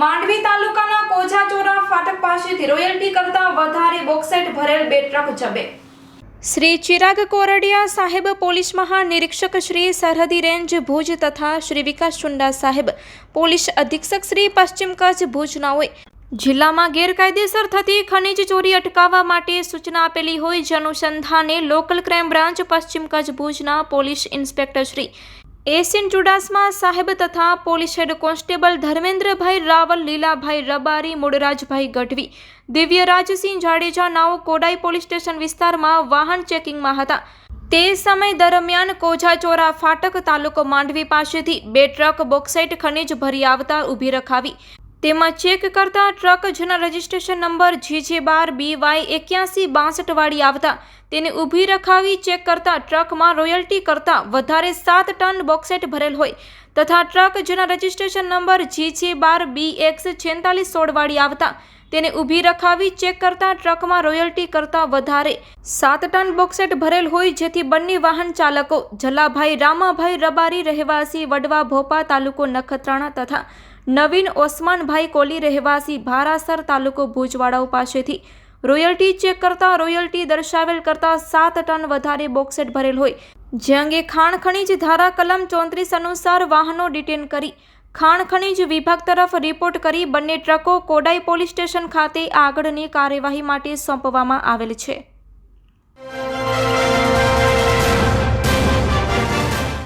માંડવી તાલુકાના કોજાચોરા ફાટક પાસેથી રોયલ્ટી કરતા વધારે બોક્સાઇટ ભરેલ બે ટ્રક જબે. શ્રી ચિરાગ કોરડિયા સાહેબ પોલીસ મહાનિરીક્ષક શ્રી સરહદી રેન્જ ભુજ તથા શ્રી વિકાસ ચુંડા સાહેબ પોલીસ અધિક્ષક શ્રી પશ્ચિમ કચ્છ ભુજના હોય જિલ્લામાં ગેરકાયદેસર થતી ખનીજ ચોરી અટકાવવા માટે સૂચના આપેલી હોય જે અનુસંધાને લોકલ ક્રાઇમ બ્રાન્ચ પશ્ચિમ કચ્છ ભુજના પોલીસ ઇન્સ્પેક્ટર શ્રી એસિન ચુડાસમા સાહેબ તથા police head constable Dharmendrabhai Raval, Lilabhai Rabari Mulrajbhai Gadhvi Divyarajsinh Jadeja નાઓ Kodai police station વિસ્તારમાં વાહન ચેકિંગમાં હતા. તે સમય દરમિયાન કોઝાચોરા ફાટક તાલુકો માંડવી પાસેથી બે ટ્રક બોક્સાઇટ ખનીજ ભરી આવતા ઊભી રખાવી તેમાં ચેક કરતા ટ્રક જેના રજિસ્ટ્રેશન નંબર જીજે બાર બી વાય એક્યાસી બાસઠ વાળી આવતા, તેને ઊભી રખાવી ચેક કરતા ટ્રકમાં રોયલ્ટી કરતા વધારે સાત ટન બોક્સેટ ભરેલ હોય, તથા ટ્રક જેના રજિસ્ટ્રેશન નંબર જીજે બાર બી એક્સ છેતાલીસ સોળ વાળી આવતા, તેને ઊભી રખાવી ચેક કરતા ટ્રકમાં રોયલ્ટી કરતા વધારે સાત ટન બોક્સેટ ભરેલ હોય, જેથી બંને વાહન ચાલકો જલાભાઈ, રામાભાઈ રબારી, રહેવાસી, વડવા, ભોપા તાલુકો નખત્રાણા તથા નવીન ઓસમાનભાઈ કોલી રહેવાસી ભારાસર તાલુકો ભુજવાડાઓ પાસેથી રોયલ્ટી ચેક કરતા રોયલ્ટી દર્શાવેલ કરતા સાત ટન વધારે બોક્સેટ ભરેલ હોય. જે અંગે ખાણ ખનીજ ધારા કલમ ચોત્રીસ અનુસાર વાહનો ડિટેન કરી ખાણ ખનીજ વિભાગ તરફ રિપોર્ટ કરી બંને ટ્રકો કોડાઈ પોલીસ સ્ટેશન ખાતે આગળની કાર્યવાહી માટે સોંપવામાં આવેલ છે.